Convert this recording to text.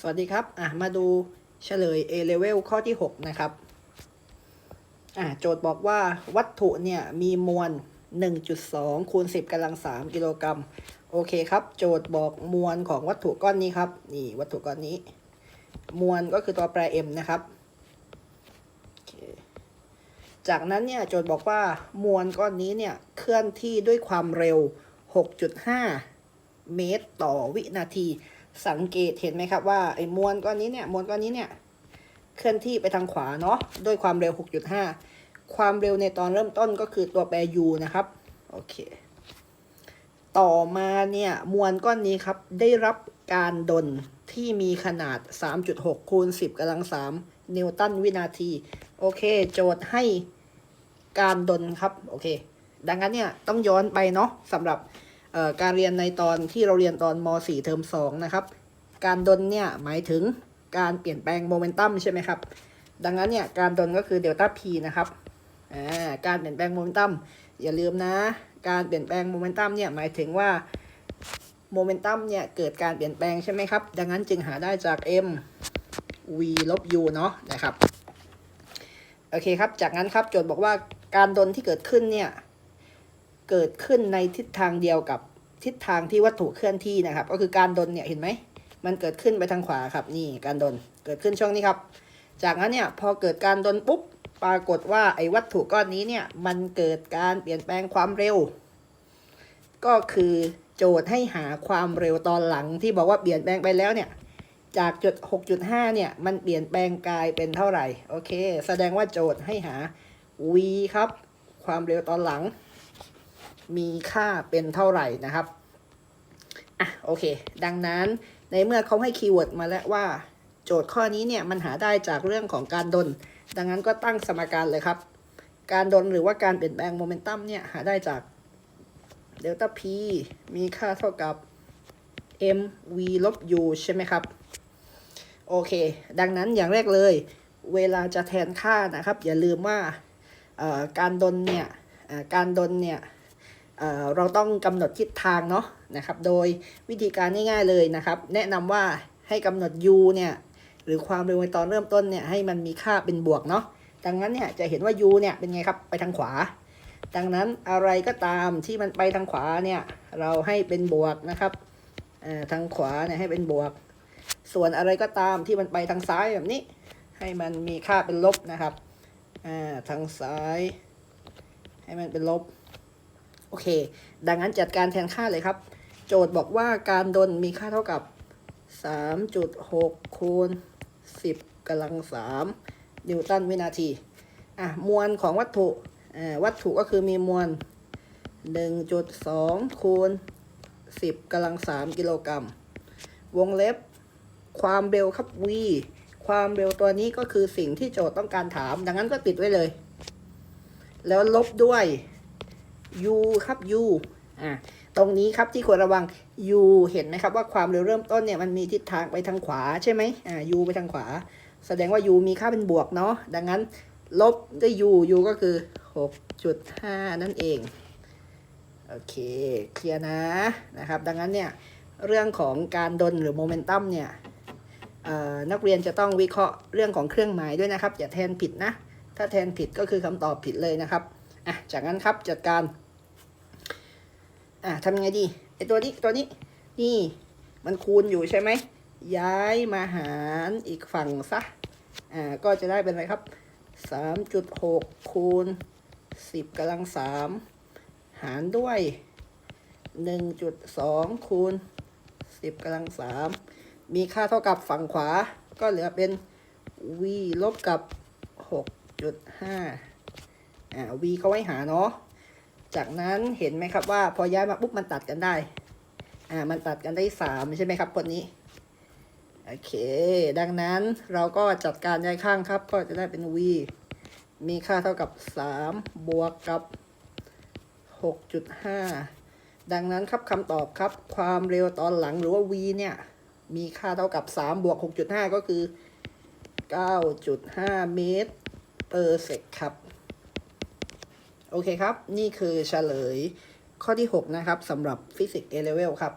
สวัสดีครับ อะ มาดูเฉลย A level ข้อที่ 6 นะครับ อะ โจทย์บอกว่าวัตถุเนี่ย มีมวล 1.2 คูณ 10กำลัง 3 กิโลกรัม โอเคครับ โจทย์บอกมวลของวัตถุก้อนนี้ครับ นี่วัตถุก้อนนี้ มวลก็คือตัวแปร m นะครับ จากนั้นเนี่ย โจทย์บอกว่ามวลก้อนนี้เนี่ย เคลื่อนที่ด้วยความเร็ว 6.5 เมตรต่อวินาที สังเกตเห็นไหมครับว่าไอ้มวลก้อนนี้เนี่ยมวลก้อนนี้เนี่ยเคลื่อนที่ไปทางขวาเนาะด้วยความเร็ว 6.5 ความเร็วในตอนเริ่มต้นก็คือตัวแปร u นะครับโอเคต่อมาเนี่ยมวลก้อนนี้ครับได้รับการดลที่มีขนาด 3.6คูณ10กำลัง3นิวตันวินาที โอเค โจทย์ให้การดลครับ โอเค ดังนั้นเนี่ย ต้องย้อนไปเนาะสำหรับ การเรียนในตอนที่เราเรียนตอนม .4 เทอม2นะครับ การดลเนี่ยหมายถึงการเปลี่ยนแปลงโมเมนตัมใช่ไหมครับ ดังนั้นเนี่ยการดลก็คือเดลต้า p นะครับการเปลี่ยนแปลงโมเมนตัมอย่าลืมนะ การเปลี่ยนแปลงโมเมนตัมเนี่ยหมายถึงว่าโมเมนตัมเนี่ยเกิดการเปลี่ยนแปลงใช่ไหมครับ ดังนั้นจึงหาได้จาก m v ลบ u เนาะนะครับ โอเคครับ จากนั้นครับโจทย์บอกว่าการดลที่เกิดขึ้นเนี่ย เกิดขึ้นในทิศทางเดียวกับทิศทางที่วัตถุเคลื่อนที่นะครับ ก็คือการดลเนี่ยเห็นไหมมันเกิดขึ้นไปทางขวาครับนี่การดลเกิดขึ้นช่วงนี้ครับ จากนั้นเนี่ยพอเกิดการดลปุ๊บปรากฏว่าไอ้วัตถุก้อนนี้เนี่ยมันเกิดการเปลี่ยนแปลงความเร็ว ก็คือโจทย์ให้หาความเร็วตอนหลังที่บอกว่าเปลี่ยนแปลงไปแล้วเนี่ยจากจุด6.5เนี่ยมันเปลี่ยนแปลงกลายเป็นเท่าไหร่โอเค แสดงว่าโจทย์ให้หา v ครับ ความเร็วตอนหลัง มีค่าเป็นเท่าไหร่นะครับอะโอเค ดังนั้นในเมื่อเขาให้คีย์เวิร์ดมาแล้วว่า โจทย์ข้อนี้เนี่ยมันหาได้จากเรื่องของการดลดังนั้นก็ตั้งสมการเลยครับ การดลหรือว่าการเปลี่ยนแปลงโมเมนตัมเนี่ยหาได้จากเดลต้า p มีค่าเท่ากับ m v ลบ u ใช่ไหมครับ โอเค ดังนั้นอย่างแรกเลย เวลาจะแทนค่านะครับ อย่าลืมว่าเอ่อการดลเนี่ยการดลเนี่ย เราต้องกำหนดทิศทางเนาะนะครับ โดยวิธีการง่ายๆเลยนะครับ แนะนำว่าให้กำหนด u เนี่ยหรือความเร็วในตอนเริ่มต้นเนี่ยให้มันมีค่าเป็นบวกเนาะ ดังนั้นเนี่ยจะเห็นว่า u เนี่ยเป็นไงครับไปทางขวา ดังนั้นอะไรก็ตามที่มันไปทางขวาเนี่ยเราให้เป็นบวกนะครับทางขวาเนี่ยให้เป็นบวก ส่วนอะไรก็ตามที่มันไปทางซ้ายแบบนี้ ให้มันมีค่าเป็นลบนะครับทางซ้าย ให้มันเป็นลบ โอเค ดังนั้นจัดการแทนค่าเลยครับ โจทย์บอกว่าการดลมีค่าเท่ากับ 3.6 คูณ 10กำลัง 3 นิวตันวินาที อะ มวลของวัตถุอ่าวัตถุก็คือมีมวล 1.2 คูณ 10กำลัง 3 กิโลกรัม วงเล็บ ความเร็วครับ v ความเร็วตัวนี้ก็คือสิ่งที่โจทย์ต้องการถาม ดังนั้นก็ติดไว้เลย แล้วลบด้วย u ครับ u อะตรงนี้ครับที่ควรระวัง u เห็นไหมครับว่าความเร็วเริ่มต้นเนี่ยมันมีทิศทางไปทางขวาใช่ไหมอ่า u ไปทางขวา แสดงว่า u มีค่าเป็นบวกเนาะดังนั้นลบด้วย u u ก็คือ 6.5 นั่นเองโอเคเคลียร์นะนะครับดังนั้นเนี่ยเรื่องของการดลหรือโมเมนตัมเนี่ยนักเรียนจะต้องวิเคราะห์เรื่องของเครื่องหมายด้วยนะครับ อย่าแทนผิดนะ ถ้าแทนผิดก็คือคำตอบผิดเลยนะครับอะจากนั้นครับจัดการ อะทำยังไงดีไอตัวนี้ตัวนี้ นี่ มันคูณอยู่ใช่ไหม ย้ายมาหารอีกฝั่งซะ อ่า ก็จะได้เป็นอะไรครับ 3.6 คูณ 10กำลัง 3 หารด้วย 1.2 คูณ 10กำลัง 3 มีค่าเท่ากับฝั่งขวา ก็เหลือเป็น v ลบกับ 6.5 อ่า v เขาไว้หาเนาะ จากนั้นเห็นไหมครับว่าพอย้ายมาปุ๊บมันตัดกันได้ อ่า มันตัดกันได้สามใช่ไหมครับคนนี้ โอเค ดังนั้นเราก็จัดการย้ายข้างครับ ก็จะได้เป็น v มีค่าเท่ากับ 3 บวกกับ 6.5 ดังนั้นครับคำตอบครับ ความเร็วตอนหลังหรือว่า v เนี่ย มีค่าเท่ากับ 3 บวก 6.5 ก็คือ 9.5 เมตร per sec ครับ โอเคครับ นี่คือเฉลยข้อที่ 6 นะครับสำหรับฟิสิกส์ A level ครับ